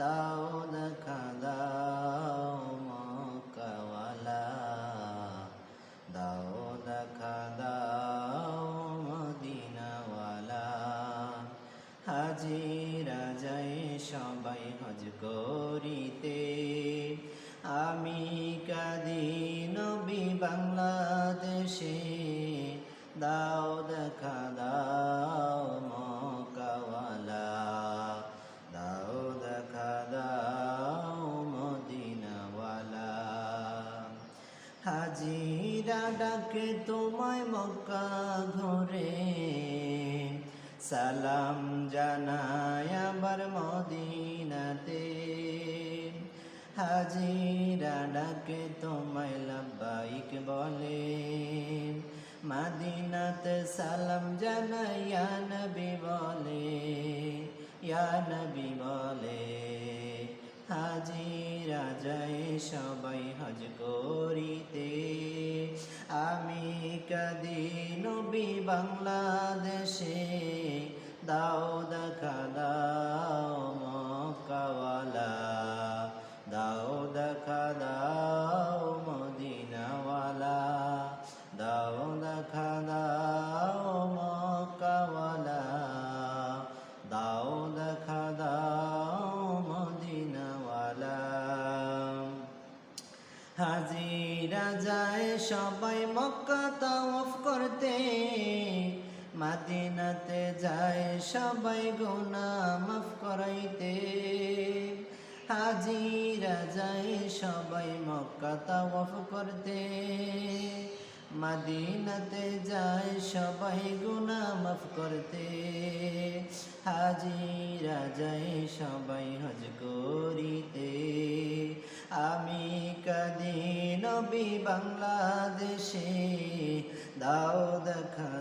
داودك دومك ولا داودك دوم دين ولا হাজিরা যাই সবাই হজ করিতে। আমি কাদি নবী বাংলাদেশে। দাও দেখা দাও হাজিরা ডাকে তোমায় মক্কা ঘরে। সালাম জানায় আবার মদিনাতে। হাজিরা ডাকে তোমায় লাব্বাইক বলে। মাদিনাতে সালাম জানাইয়া নবী বলে, ইয়া নবী বলে। হাজিরা যায় সবাই হজ করিতে। আমি কাদি বাংলাদেশে দাও হাজিরা যায় সবাই মক্কা তাওয়াফ করতে। মাদিনাতে যায় সবাই গুনা মাফ করাইতে। হাজিরা যায় সবাই মক্কা তাওয়াফ করতে। মাদিনাতে যায় সবাই গুনা মাফ করতে। হাজিরা যায় সবাই হজ করিতে। নবী বাংলাদেশে দাও দেখা